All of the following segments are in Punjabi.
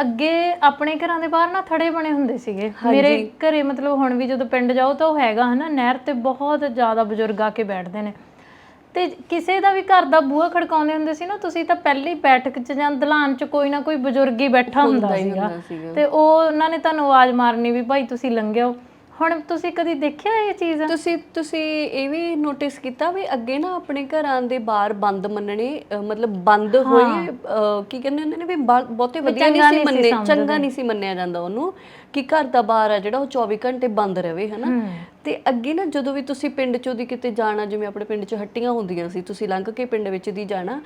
ਅੱਗੇ ਆਪਣੇ ਘਰਾਂ ਦੇ ਬਾਹਰ ਨਾ ਥੜੇ ਬਣੇ ਹੁੰਦੇ ਸੀਗੇ। ਮੇਰੇ ਘਰੇ ਮਤਲਬ ਹੁਣ ਵੀ ਜਦੋਂ ਪਿੰਡ ਜਾਓ ਤਾਂ ਉਹ ਹੈਗਾ ਹਨਾ ਨਹਿਰ ਤੇ ਬਹੁਤ ਜ਼ਿਆਦਾ ਬਜ਼ੁਰਗ ਆ ਕੇ ਬੈਠਦੇ ਨੇ। ਤੇ ਕਿਸੇ ਦਾ ਵੀ ਘਰ ਦਾ ਬੂਹਾ ਖੜਕਾਉਂਦੇ ਹੁੰਦੇ ਸੀ ਨਾ ਤੁਸੀਂ ਤਾਂ ਪਹਿਲੀ ਬੈਠਕ 'ਚ ਜਾਂ ਦਲਾਨ 'ਚ ਕੋਈ ਨਾ ਕੋਈ ਬਜ਼ੁਰਗ ਹੀ ਬੈਠਾ ਹੁੰਦਾ ਸੀਗਾ। ਤੇ ਉਹ ਉਹਨਾਂ ਨੇ ਤੁਹਾਨੂੰ ਆਵਾਜ਼ ਮਾਰਨੀ ਵੀ ਭਾਈ ਤੁਸੀਂ ਲੰਘਿਓ। ਹੁਣ ਤੁਸੀਂ ਕਦੀ ਦੇਖਿਆ ਇਹ ਚੀਜ਼? ਤੁਸੀਂ ਤੁਸੀਂ ਇਹ ਵੀ ਨੋਟਿਸ ਕੀਤਾ ਵੀ ਅੱਗੇ ਨਾ ਆਪਣੇ ਘਰਾਂ ਦੇ ਬਾਹਰ ਬੰਦ ਮੰਨਣੇ ਅਹ ਮਤਲਬ ਬੰਦ ਹੋਏ ਅਹ ਕੀ ਕਹਿੰਦੇ ਹੁੰਦੇ ਨੇ ਵੀ ਬਾ- ਬਹੁਤੇ ਵਧੀਆ ਨਹੀਂ ਸੀ ਮੰਨੇ ਚੰਗਾ ਨਹੀਂ ਸੀ ਮੰਨਿਆ ਜਾਂਦਾ ਉਹਨੂੰ ਕਿ ਘਰ ਦਾ ਬਾਹਰ ਆ ਜਿਹੜਾ ਉਹ 24 ਘੰਟੇ ਬੰਦ ਰਵੇ ਹਨਾ? ਤੇ ਅੱਗੇ ਨਾ ਜਦੋਂ ਵੀ ਤੁਸੀਂ ਪਿੰਡ ਚੋਂ ਦੀ ਕਿਤੇ ਜਾਣਾ ਜਿਵੇਂ ਆਪਣੇ ਪਿੰਡ 'ਚ ਹੱਟੀਆਂ ਹੁੰਦੀਆਂ ਸੀ ਤੁਸੀਂ ਲੰਘ ਕੇ ਪਿੰਡ ਵਿੱਚ ਦੀ ਜਾਣਾ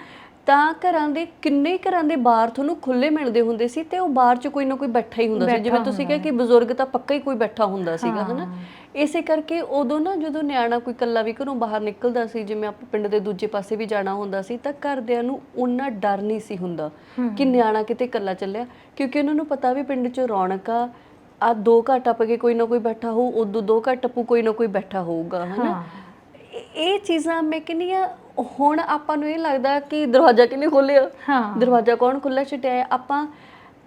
ਤਾਂ ਘਰਾਂ ਦੇ ਕਿੰਨੇ ਘਰਾਂ ਦੇ ਬਾਹਰ ਤੁਹਾਨੂੰ ਖੁੱਲੇ ਮਿਲਦੇ ਹੁੰਦੇ ਸੀ ਤੇ ਉਹ ਬਾਹਰ 'ਚ ਕੋਈ ਨਾ ਕੋਈ ਬੈਠਾ ਹੀ ਹੁੰਦਾ ਸੀ। ਜਿਵੇਂ ਤੁਸੀਂ ਕਿਹਾ ਕਿ ਬਜ਼ੁਰਗ ਤਾਂ ਪੱਕਾ ਹੀ ਕੋਈ ਬੈਠਾ ਹੁੰਦਾ ਸੀਗਾ ਹਨਾ? ਇਸੇ ਕਰਕੇ ਉਦੋਂ ਨਾ ਜਦੋਂ ਨਿਆਣਾ ਕੋਈ ਇਕੱਲਾ ਵੀ ਘਰੋਂ ਬਾਹਰ ਨਿਕਲਦਾ ਸੀ ਜਿਵੇਂ ਆਪਾਂ ਪਿੰਡ ਦੇ ਦੂਜੇ ਪਾਸੇ ਵੀ ਜਾਣਾ ਹੁੰਦਾ ਸੀ ਤਾਂ ਘਰਦਿਆਂ ਨੂੰ ਉਹਨਾਂ ਡਰ ਨਹੀਂ ਸੀ ਹੁੰਦਾ ਕਿ ਨਿਆਣਾ ਕਿਤੇ ਇਕੱਲਾ ਚੱਲਿਆ। ਕਿਉਂਕਿ ਉਹਨਾਂ ਨੂੰ ਪਤਾ ਵੀ ਪਿੰਡ 'ਚ ਰੌਣਕ ਆ ਆ ਦੋ ਘਰ ਟੱਪ ਕੇ ਕੋਈ ਨਾ ਕੋਈ ਬੈਠਾ ਹੋਊ ਉਦੋਂ ਦੋ ਘਰ ਟੱਪੂ ਕੋਈ ਨਾ ਕੋਈ ਬੈਠਾ ਹੋਊਗਾ ਹਨਾ? ਇਹ- ਚੀਜ਼ਾਂ ਮੈਂ ਕਹਿੰਦੀ ਆ ਹੁਣ ਆਪਾਂ ਨੂੰ ਇਹ ਲੱਗਦਾ ਕਿ ਦਰਵਾਜ਼ਾ ਕਿਹਨੇ ਖੋਲਿਆ ਹਾਂ। ਦਰਵਾਜ਼ਾ ਕੌਣ ਖੁੱਲਾ ਛੱਡਿਆ ਹੈ? ਆਪਾਂ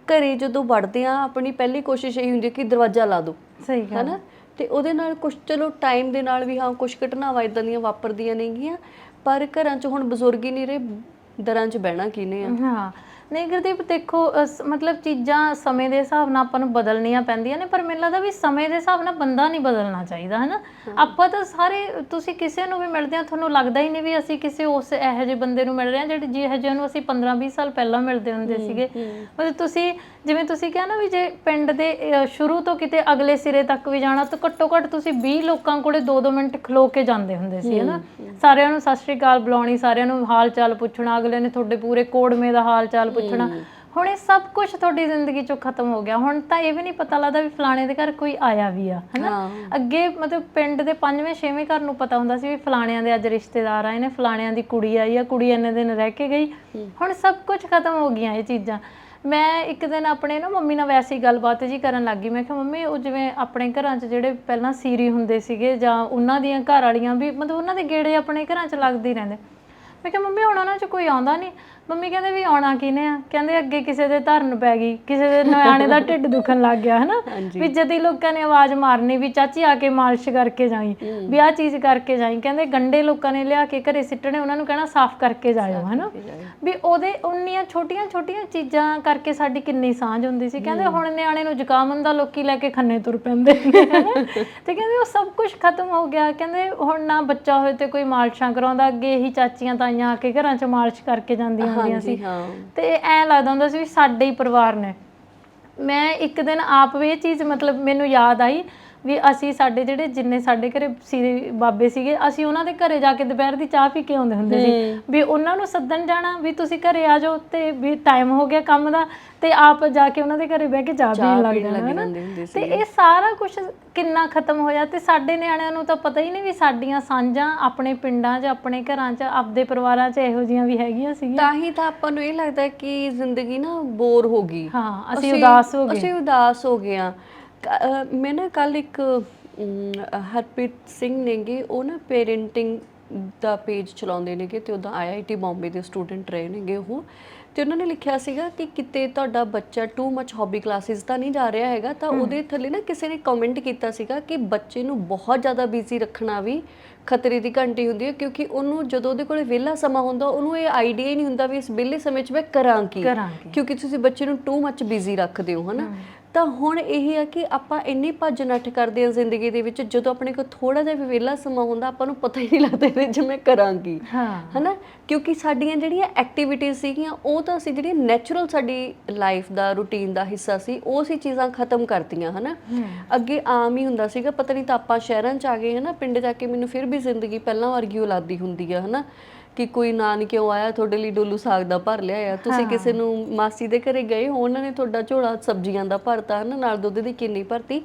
ਘਰੇ ਜਦੋਂ ਵੜਦੇ ਆ ਆਪਣੀ ਪਹਿਲੀ ਕੋਸ਼ਿਸ਼ ਇਹ ਹੁੰਦੀ ਹੈ ਕਿ ਦਰਵਾਜ਼ਾ ਲਾ ਦਿਓ। ਸਹੀ ਗੱਲ। ਹਨਾ? ਤੇ ਉਹਦੇ ਨਾਲ ਕੁਝ ਚਲੋ ਟਾਈਮ ਦੇ ਨਾਲ ਵੀ ਹਾਂ ਕੁਝ ਘਟਨਾਵਾਂ ਇਦਾਂ ਦੀਆਂ ਵਾਪਰਦੀਆਂ ਨੇਗੀਆਂ ਪਰ ਘਰਾਂ 'ਚ ਹੁਣ ਬਜ਼ੁਰਗ ਹੀ ਨਹੀਂ ਰਹੇ ਦਰਾਂ 'ਚ ਬਹਿਣਾ ਕਿਨੇ ਆ? ਹਾਂ। ਨਹੀਂ ਗੁਰਦੀਪ ਦੇਖੋ ਅਸ- ਮਤਲਬ ਚੀਜ਼ਾਂ ਸਮੇਂ ਦੇ ਹਿਸਾਬ ਨਾਲ ਆਪਾਂ ਨੂੰ ਬਦਲਣੀਆਂ ਪੈਂਦੀਆਂ ਨੇ ਪਰ ਮੈਨੂੰ ਲੱਗਦਾ ਵੀ ਸਮੇਂ ਦੇ ਹਿਸਾਬ ਨਾਲ ਬੰਦਾ ਨਹੀਂ ਬਦਲਣਾ ਚਾਹੀਦਾ ਹੈ। ਨਾ ਆਪਾਂ ਤਾਂ ਸਾਰੇ ਤੁਸੀਂ ਕਿਸੇ ਨੂੰ ਵੀ ਮਿਲਦੇ ਆ ਤੁਹਾਨੂੰ ਲੱਗਦਾ ਹੀ ਨਹੀਂ ਵੀ ਅਸੀਂ ਕਿਸੇ ਉਸ ਇਹੋ ਜਿਹੇ ਬੰਦੇ ਨੂੰ ਮਿਲ ਰਹੇ ਆ ਜਿਹੜੇ ਜਿਹੋ ਜਿਹੇ ਨੂੰ ਅਸੀਂ 15 20 ਸਾਲ ਪਹਿਲਾਂ ਮਿਲਦੇ ਹੁੰਦੇ ਸੀਗੇ। ਮਤਲਬ ਤੁਸੀਂ ਜਿਵੇਂ ਤੁਸੀਂ ਕਿਹਾ ਨਾ ਵੀ ਜੇ ਪਿੰਡ ਦੇ ਅਹ, ਸ਼ੁਰੂ ਤੋਂ ਕਿਤੇ ਅਗਲੇ ਸਿਰੇ ਤੱਕ ਵੀ ਜਾਣਾ ਤਾਂ ਘੱਟੋ ਘੱਟ ਤੁਸੀਂ 20 ਲੋਕਾਂ ਕੋਲੇ 2-2 ਮਿੰਟ ਖਲੋ ਕੇ ਜਾਂਦੇ ਹੁੰਦੇ ਸੀ ਹਨਾ? ਸਾਰਿਆਂ ਨੂੰ ਸਤਿ ਸ਼੍ਰੀ ਅਕਾਲ ਬੁਲਾਉਣੀ ਸਾਰਿਆਂ ਨੂੰ ਹਾਲ ਚਾਲ ਪੁੱਛਣਾ ਅਗਲੇ ਨੇ ਤੁਹਾਡੇ ਪੂਰੇ ਕੋੜਮੇ ਦਾ ਹਾਲ ਚਾਲ ਪੁੱਛਣਾ। ਹੁਣ ਇਹ ਸਭ ਕੁਝ ਤੁਹਾਡੀ ਜ਼ਿੰਦਗੀ ਚੋਂ ਖਤਮ ਹੋ ਗਿਆ। ਹੁਣ ਤਾਂ ਇਹ ਵੀ ਨਹੀਂ ਪਤਾ ਲੱਗਦਾ ਵੀ ਫਲਾਣੇ ਦੇ ਘਰ ਕੋਈ ਆਇਆ ਵੀ ਆ ਹਨਾ? ਅੱਗੇ ਮਤਲਬ ਪਿੰਡ ਦੇ ਪੰਜਵੇਂ ਛੇਵੇਂ ਘਰ ਨੂੰ ਪਤਾ ਹੁੰਦਾ ਸੀ ਵੀ ਫਲਾਣਿਆਂ ਦੇ ਅੱਜ ਰਿਸ਼ਤੇਦਾਰ ਆਏ ਨੇ ਫਲਾਣਿਆਂ ਦੀ ਕੁੜੀ ਆਈ ਆ ਕੁੜੀ ਇੰਨੇ ਦਿਨ ਰਹਿ ਕੇ ਗਈ। ਹੁਣ ਸਭ ਕੁਝ ਖਤਮ ਹੋ ਗਈਆਂ ਇਹ ਚੀਜ਼ਾਂ। ਮੈਂ ਇੱਕ ਦਿਨ ਆਪਣੇ ਨਾ ਮੰਮੀ ਨਾਲ ਵੈਸੀ ਗੱਲਬਾਤ ਜੀ ਕਰਨ ਲੱਗੀ ਮੈਂ ਕਿਹਾ ਮੰਮੀ ਉਹ ਜਿਵੇਂ ਆਪਣੇ ਘਰਾਂ 'ਚ ਜਿਹੜੇ ਪਹਿਲਾਂ ਸੀਰੀ ਹੁੰਦੇ ਸੀਗੇ ਜਾਂ ਉਹਨਾਂ ਦੀਆਂ ਘਰ ਵਾਲੀਆਂ ਵੀ ਮਤਲਬ ਉਹਨਾਂ ਦੇ ਗੇੜੇ ਆਪਣੇ ਘਰਾਂ 'ਚ ਲੱਗਦੇ ਹੀ ਰਹਿੰਦੇ। ਮੈਂ ਕਿਹਾ ਮੰਮੀ ਹੁਣ ਉਹਨਾਂ 'ਚ ਕੋਈ ਆਉਂਦਾ ਨਹੀਂ। ਮੰਮੀ ਕਹਿੰਦੇ ਵੀ ਆਉਣਾ ਕਿਨੇ ਆ? ਕਹਿੰਦੇ ਅੱਗੇ ਕਿਸੇ ਦੇ ਧਰਨ ਪੈ ਗਈ ਕਿਸੇ ਦੇ ਨਿਆਣੇ ਦਾ ਢਿੱਡ ਦੁਖਣ ਲੱਗ ਗਿਆ ਹਨਾ? ਵੀ ਜਦੀ ਲੋਕਾਂ ਨੇ ਆਵਾਜ਼ ਮਾਰਨੀ ਵੀ ਚਾਚੀ ਆ ਕੇ ਮਾਲਿਸ਼ ਕਰਕੇ ਜਾਈ ਵੀ ਆਹ ਚੀਜ਼ ਕਰਕੇ ਜਾਈ। ਕਹਿੰਦੇ ਗੰਡੇ ਲੋਕਾਂ ਨੇ ਲਿਆ ਕੇ ਘਰੇ ਸਿੱਟਣੇ ਉਹਨਾਂ ਨੂੰ ਕਹਿਣਾ ਸਾਫ਼ ਕਰਕੇ ਜਾਇਓ ਹਨਾ? ਵੀ ਉਹਦੇ ਉਨੀਆਂ ਛੋਟੀਆਂ ਛੋਟੀਆਂ ਚੀਜ਼ਾਂ ਕਰਕੇ ਸਾਡੀ ਕਿੰਨੀ ਸਾਂਝ ਹੁੰਦੀ ਸੀ। ਕਹਿੰਦੇ ਹੁਣ ਨਿਆਣੇ ਨੂੰ ਜ਼ੁਕਾਮ ਹੁੰਦਾ ਲੋਕੀ ਲੈ ਕੇ ਖੰਨੇ ਤੁਰ ਪੈਂਦੇ ਨੇ ਹਨਾ। ਤੇ ਕਹਿੰਦੇ ਉਹ ਸਭ ਕੁਝ ਖਤਮ ਹੋ ਗਿਆ। ਕਹਿੰਦੇ ਹੁਣ ਨਾ ਬੱਚਾ ਹੋਏ ਤੇ ਕੋਈ ਮਾਲਿਸ਼ਾਂ ਕਰਾਉਂਦਾ ਅੱਗੇ ਇਹੀ ਚਾਚੀਆਂ ਤਾਈਆਂ ਆ ਕੇ ਘਰਾਂ 'ਚ ਮਾਲਿਸ਼ ਕਰਕੇ ਜਾਂਦੀਆਂ ਹੁੰਦੀਆਂ ਸੀ। ਤੇ ਐ ਲੱਗਦਾ ਹੁੰਦਾ ਸੀ ਵੀ ਸਾਡੇ ਹੀ ਪਰਿਵਾਰ ਨੇ। ਮੈਂ ਇੱਕ ਦਿਨ ਆਪ ਵੀ ਇਹ ਚੀਜ਼ ਮਤਲਬ ਮੈਨੂੰ ਯਾਦ ਆਈ ਵੀ ਅਸੀਂ ਸਾਡੇ ਜਿਹੜੇ ਜਿੰਨੇ ਸਾਡੇ ਘਰੇ ਸੀ ਬਾਬੇ ਸੀਗੇ ਅਸੀਂ ਉਹਨਾਂ ਦੇ ਘਰੇ ਜਾ ਕੇ ਦੁਪਹਿਰ ਦੀ ਚਾਹ ਪੀ ਕੇ ਆਉਂਦੇ ਹੁੰਦੇ ਸੀ। ਵੀ ਉਹਨਾਂ ਨੂੰ ਸੱਦਣ ਜਾਣਾ ਵੀ ਤੁਸੀਂ ਘਰੇ ਆ ਜਾਓ ਤੇ ਵੀ ਟਾਈਮ ਹੋ ਗਿਆ ਕੰਮ ਦਾ ਤੇ ਆਪ ਜਾ ਕੇ ਉਹਨਾਂ ਦੇ ਘਰੇ ਬਹਿ ਕੇ ਚਾਹ ਪੀਣ ਲੱਗ ਜਾਣਾ ਤੇ ਇਹ ਸਾਰਾ ਕੁਝ ਕਿੰਨਾ ਖਤਮ ਹੋਇਆ ਤੇ ਸਾਡੇ ਨਿਆਣਿਆਂ ਨੂੰ ਤਾਂ ਪਤਾ ਹੀ ਨਹੀਂ ਵੀ ਸਾਡੀਆਂ ਸਾਂਝਾਂ ਆਪਣੇ ਪਿੰਡਾਂ 'ਚ ਆਪਣੇ ਘਰਾਂ 'ਚ ਆਪਦੇ ਪਰਿਵਾਰਾਂ 'ਚ ਇਹੋ ਜੀਆਂ ਵੀ ਹੈਗੀਆਂ ਸੀਗੀਆਂ। ਤਾਂ ਹੀ ਤਾਂ ਆਪਾਂ ਨੂੰ ਇਹ ਲੱਗਦਾ ਕਿ ਜ਼ਿੰਦਗੀ ਨਾ ਬੋਰ ਹੋ ਗਈ। ਹਾਂ ਅਸੀਂ ਉਦਾਸ ਹੋ ਗਏ। ਅਸੀਂ ਉਦਾਸ ਹੋ ਗਏ ਹਾਂ। ਮੈਂ ਨਾ ਕੱਲ ਇੱਕ ਹਰਪ੍ਰੀਤ ਸਿੰਘ ਨੇਗੇ ਉਹ ਨਾ ਪੇਰੈਂਟਿੰਗ ਦਾ ਪੇਜ ਚਲਾਉਂਦੇ ਨੇਗੇ ਤੇ ਉਹਦਾ ਆਈਆਈਟੀ ਬੰਬੇ ਦੇ ਸਟੂਡੈਂਟ ਰਹੇ ਨੇਗੇ ਉਹ। ਤੇ ਉਹਨਾਂ ਨੇ ਲਿਖਿਆ ਸੀਗਾ ਕਿ ਕਿਤੇ ਤੁਹਾਡਾ ਬੱਚਾ ਟੂ ਮੱਚ ਹੌਬੀ ਕਲਾਸਿਸ ਤਾਂ ਨਹੀਂ ਜਾ ਰਿਹਾ ਹੈਗਾ ਤਾਂ ਉਹਦੇ ਥੱਲੇ ਨਾ ਕਿਸੇ ਨੇ ਕਮੈਂਟ ਕੀਤਾ ਸੀਗਾ ਕਿ ਬੱਚੇ ਨੂੰ ਬਹੁਤ ਜ਼ਿਆਦਾ ਬਿਜ਼ੀ ਰੱਖਣਾ ਵੀ ਖਤਰੇ ਦੀ ਘੰਟੀ ਹੁੰਦੀ ਹੈ ਕਿਉਂਕਿ ਉਹਨੂੰ ਜਦੋਂ ਉਹਦੇ ਕੋਲੇ ਵਿਹਲਾ ਸਮਾਂ ਹੁੰਦਾ ਉਹਨੂੰ ਇਹ ਆਈਡੀਆ ਹੀ ਨਹੀਂ ਹੁੰਦਾ ਵੀ ਇਸ ਵਿਹਲੇ ਸਮੇਂ 'ਚ ਮੈਂ ਕਰਾਂ ਕੀ। ਕਿਉਂਕਿ ਤੁਸੀਂ ਬੱਚੇ ਨੂੰ ਟੂ ਮੱਚ ਬਿਜ਼ੀ ਰੱਖਦੇ ਹੋ ਹਨਾ? ਤਾਂ ਹੁਣ ਇਹ ਹੈ ਕਿ ਆਪਾਂ ਇੰਨੀ ਭੱਜ ਨੱਠ ਕਰਦੇ ਹਾਂ ਜ਼ਿੰਦਗੀ ਦੇ ਵਿੱਚ ਜਦੋਂ ਆਪਣੇ ਕੋਲ ਥੋੜਾ ਜਿਹਾ ਵੀ ਵਿਹਲਾ ਸਮਾਂ ਹੁੰਦਾ ਆਪਾਂ ਨੂੰ ਪਤਾ ਹੀ ਨਹੀਂ ਲੱਗਦਾ ਇਹਦੇ ਮੈਂ ਕਰਾਂਗੀ। ਹਾਂ। ਹਨਾ? ਕਿਉਂਕਿ ਸਾਡੀਆਂ ਜਿਹੜੀਆਂ ਐਕਟੀਵਿਟੀਆਂ ਸੀਗੀਆਂ ਉਹ ਤਾਂ ਅਸੀਂ ਜਿਹੜੀਆਂ ਨੈਚੁਰਲ ਸਾਡੀ ਲਾਈਫ ਦਾ ਰੂਟੀਨ ਦਾ ਹਿੱਸਾ ਸੀ ਉਹ ਸੀ ਚੀਜ਼ਾਂ ਖਤਮ ਕਰਤੀਆਂ ਹਨਾ? ਅੱਗੇ ਆਮ ਹੀ ਹੁੰਦਾ ਸੀਗਾ ਪਤਾ ਨਹੀਂ ਤਾਂ ਆਪਾਂ ਸ਼ਹਿਰਾਂ 'ਚ ਆ ਗਏ ਹਨਾ? ਪਿੰਡ ਜਾ ਕੇ ਮੈਨੂੰ ਫਿਰ ਵੀ ਜ਼ਿੰਦਗੀ ਪਹਿਲਾਂ ਵਰਗੀ ਔਲਾਦੀ ਹੁੰਦੀ ਆ ਹਨਾ? ਕਿ ਕੋਈ ਨਾਨਕਿਓ ਆਇਆ ਤੁਹਾਡੇ ਲਈ ਡੋਲੂ ਸਾਗ ਦਾ ਭਰ ਲਿਆ ਆ। ਤੁਸੀਂ ਕਿਸੇ ਨੂੰ ਮਾਸੀ ਦੇ ਘਰੇ ਗਏ ਹੋ ਉਹਨਾਂ ਨੇ ਤੁਹਾਡਾ ਝੋਲਾ ਸਬਜ਼ੀਆਂ ਦਾ ਭਰਤਾ ਹਨਾ ਨਾਲ ਦੁੱਧ ਦੀ ਕਿੰਨੀ ਭਰਤੀ।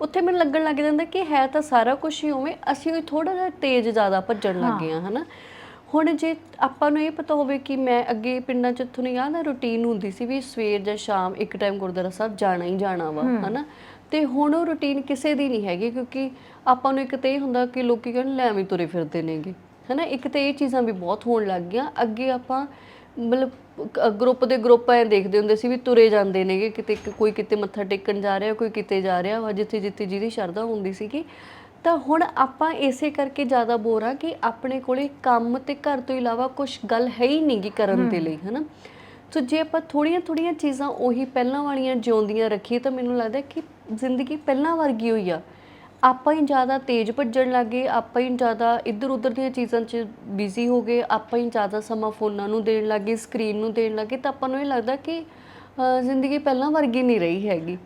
ਉੱਥੇ ਮੈਨੂੰ ਲੱਗਣ ਲੱਗ ਜਾਂਦਾ ਕਿ ਹੈ ਤਾਂ ਸਾਰਾ ਕੁਝ ਹੀ ਉਵੇਂ ਅਸੀਂ ਉਹ ਥੋੜਾ ਜਿਹਾ ਤੇਜ਼ ਜ਼ਿਆਦਾ ਭੱਜਣ ਲੱਗ ਗਏ ਹਨਾ। ਹੁਣ ਜੇ ਆਪਾਂ ਨੂੰ ਇਹ ਪਤਾ ਹੋਵੇ ਕਿ ਮੈਂ ਅੱਗੇ ਪਿੰਡਾਂ 'ਚ ਤੁਹਾਨੂੰ ਯਾਦ ਹੈ ਰੁਟੀਨ ਹੁੰਦੀ ਸੀ ਵੀ ਸਵੇਰ ਜਾਂ ਸ਼ਾਮ ਇੱਕ ਟਾਈਮ ਗੁਰਦੁਆਰਾ ਸਾਹਿਬ ਜਾਣਾ ਹੀ ਜਾਣਾ ਵਾ ਹਨਾ। ਤੇ ਹੁਣ ਉਹ ਰੁਟੀਨ ਕਿਸੇ ਦੀ ਨਹੀਂ ਹੈਗੀ ਕਿਉਂਕਿ ਆਪਾਂ ਨੂੰ ਇੱਕ ਤੇ ਇਹ ਹੁੰਦਾ ਕਿ ਲੋਕੀ ਕਹਿਣ ਲੈ ਐਵੇਂ ਤੁਰੇ ਫਿਰਦੇ ਨੇਗੇ। ਹਨਾ ਇੱਕ ਤੇ ਇਹ ਚੀਜ਼ਾਂ ਵੀ ਬਹੁਤ ਹੋਣ ਲੱਗ ਗਈਆਂ। ਅੱਗੇ ਆਪਾਂ ਮਤਲਬ ਗਰੁੱਪ ਦੇ ਗਰੁੱਪ ਐ ਦੇਖਦੇ ਹੁੰਦੇ ਸੀ ਵੀ ਤੁਰੇ ਜਾਂਦੇ ਨੇਗੇ ਕਿਤੇ ਕੋਈ ਕਿਤੇ ਮੱਥਾ ਟੇਕਣ ਜਾ ਰਿਹਾ ਕੋਈ ਕਿਤੇ ਜਾ ਰਿਹਾ ਵਾ ਜਿੱਥੇ ਜਿੱਥੇ ਜਿਹਦੀ ਸ਼ਰਧਾ ਹੁੰਦੀ ਸੀਗੀ। ਤਾਂ ਹੁਣ ਆਪਾਂ ਇਸੇ ਕਰਕੇ ਜ਼ਿਆਦਾ ਬੋਰ ਆ ਕਿ ਆਪਣੇ ਕੋਲੇ ਕੰਮ ਤੇ ਘਰ ਤੋਂ ਇਲਾਵਾ ਕੁਝ ਗੱਲ ਹੈ ਹੀ ਨਹੀਂਗੀ ਕਰਨ ਦੇ ਲਈ ਹਨਾ। ਸੋ ਜੇ ਆਪਾਂ ਥੋੜੀਆਂ ਥੋੜੀਆਂ ਚੀਜ਼ਾਂ ਉਹੀ ਪਹਿਲਾਂ ਵਾਲੀਆਂ ਜਿਉਂਦੀਆਂ ਰੱਖੀਏ ਤਾਂ ਮੈਨੂੰ ਲੱਗਦਾ ਕਿ ਜ਼ਿੰਦਗੀ ਪਹਿਲਾਂ ਵਰਗੀ ਹੋਈ ਆ। ਆਪਾਂ ਹੀ ਜ਼ਿਆਦਾ ਤੇਜ਼ ਭੱਜਣ ਲੱਗੇ ਆਪਾਂ ਹੀ ਜ਼ਿਆਦਾ ਇੱਧਰ ਉੱਧਰ ਦੀਆਂ ਚੀਜ਼ਾਂ 'ਚ ਬਿਜ਼ੀ ਹੋ ਗਏ, ਆਪਾਂ ਹੀ ਜ਼ਿਆਦਾ ਸਮਾਂ ਫੋਨਾਂ ਨੂੰ ਦੇਣ ਲੱਗੇ ਸਕਰੀਨ ਨੂੰ ਦੇਣ ਲੱਗੇ ਤਾਂ ਆਪਾਂ ਨੂੰ ਇਹ ਲੱਗਦਾ ਕਿ ਜ਼ਿੰਦਗੀ ਪਹਿਲਾਂ ਵਰਗੀ ਨਹੀਂ ਰਹੀ ਹੈਗੀ।